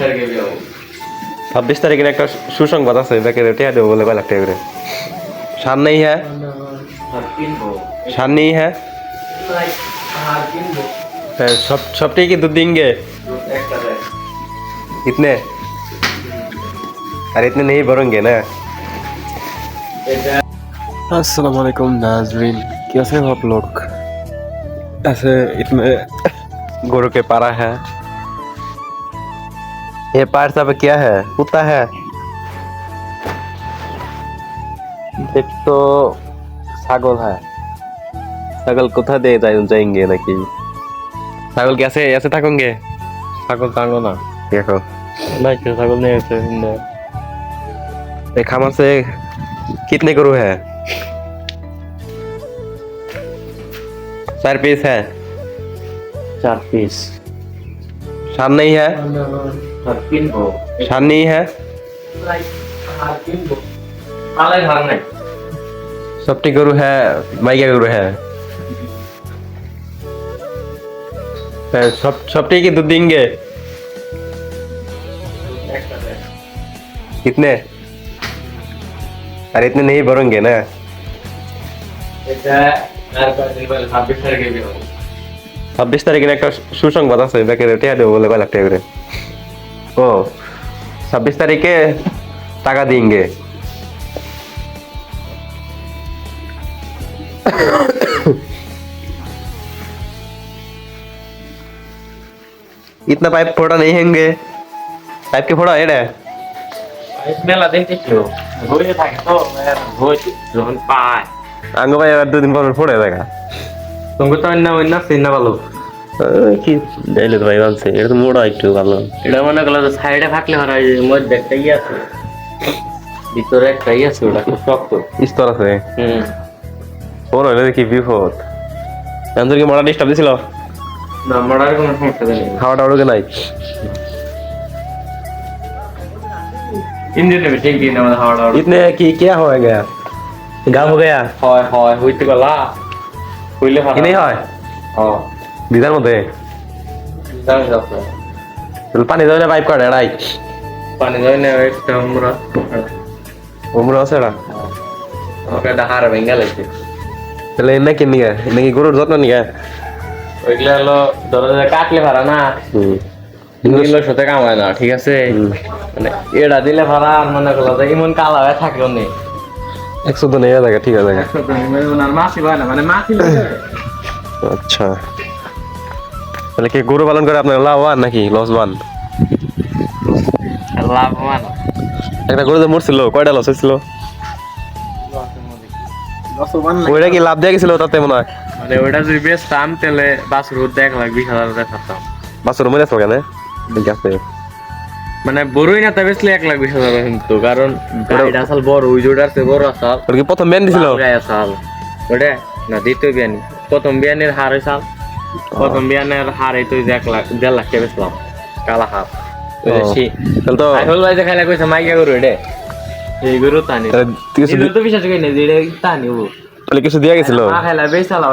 তারিখে বিয়ে হবো ছাব্বিশ তারিখের একটা সুসংবাদ আছে ব্যাকে রেটে দেবো বলে কয় লাখ টাকা করে সার নেই হ্যাঁ আর কিনবো সার নেই হ্যাঁ আর কিনবো হ্যাঁ, सब सब ठीक है दूध देंगे একটা দেয় इतने अरे इतने नहीं भरेंगे ना এটা अस्सलाम वालेकुम नाजरीन कैसे हो आप लोग ऐसे इतने गोरु के पारा है ये पार्ट सब क्या है? कुत्ता है। দেখ তো ছাগল হ্যাঁ ছাগল কোথা দিয়ে যাই যাইঙ্গে নাকি ছাগল কি আছে আছে থাকুঙ্গে ছাগল টাঙ্গো না দেখো নাই কেউ ছাগল নিয়ে আছে ये खामर से कितने करू है? चार पीस है। चार पीस। सामने ही है। আর কিনবো शान नहीं है আর কিনবো পালাই ভাগ নাই सबटी गरु है माइका गरु है ए, सब सबटी की दूध देंगे একটা দেয় कितने अरे इतने नहीं भरेंगे ना এটা আর কয়েকদিন পরে ছাব্বিশ তারিখে বিয়ে হবো ছাব্বিশ তারিখের একটা সুসংবাদ আছে ব্যাকে রেটে দেবো বলে কয় লাখ টাকা করে को छब्बीस तारीख के टाका देंगे। इतना पाइप फोड़ा नहीं हेंगे। पाइप के फोड़ा हेड है मेला देखते क्यों? वो ये था तो मैं वो तो तो जोन पाए। आंगो भाई अगर दो दिन पहले फोड़े तुमको तो इन्ना इन्ना सीन ना কি যাইলে তো ভাই বলছে এটা তো মোড়া একটু ভালো এটা মনে করলো সাইডে থাকলে হয় ওই যে মধ্যে একটা ইয়ে আছে ভিতরে একটা ইয়ে আছে ওটা খুব শক্ত স্তর আছে হুম ফোন হলে কি বিপদ আন্তর কি মোড়া ডিস্টার্ব দিছিল না আমার আর কোনো সমস্যা নেই খাওয়া টাওয়া নাই ইঞ্জিন নেবে ঠিক দিন আমাদের হাওয়া হাওয়া इतने की क्या हो गया गाँव हो गया হয় হয় হইতে গলা হইলে ভালো কি নেই হয় হ্যাঁ বিধার মধ্যে পানি যাবে না পাইপ কাটে এড়াই পানি যাই না একটা আমরা ওমরা আছে এড়া আমাকে একটা হার ভেঙে লাগছে। তাহলে এনে কি নিয়ে? এনে কি গরুর যত্ন নিয়ে? ওইগুলো হলো ধরো কাটলে ভাড়া না। এগুলো সাথে কামায় না ঠিক আছে? মানে এরা দিলে ভাড়া আর মনে করল যে ইমন কালা হয়ে থাকল নেই একশো তো নেই থাকে ঠিক আছে। ওনার মাসি হয় না মানে মাসি আচ্ছা। তাহলে কি গরু পালন করে আপনার লাভবান নাকি লসবান লাভবান। একটা গরু যে মরছিল কয়টা লস হয়েছিল? ওইটা কি লাভ দিয়ে গেছিল তাতে মনে হয়? মানে ওটা যদি বেচতাম তাহলে বাসুর উদ্যোগ এক লাখ বিশ হাজার টাকা থাকতাম বাসুর মরে আছে কেন ঠিক আছে। মানে বড়ই না তা বেচলে এক লাখ বিশ হাজার কিন্তু কারণ গাড়িটা আসল বড় ওই জোড়া আছে বড় আসাল। ওর কি প্রথম ব্যান দিছিল? গায়ে আসাল। ওটা? না দ্বিতীয় বিয়ানি প্রথম বিয়ানের হার হয়েছাল প্রথম বিয়ানের হার এই তুই এক লাখ দেড় লাখ টাকা বেচলাম। কালা হার তাহলে তো আইফল ভাই যে খাইলে কইছে মাইকা গরু রে। এই গরু তানি কিছু তো বিশ্বাস করি না যে এটা তানি ও। তাহলে কিছু দিয়া গেছিল? মা খাইলা বেচালা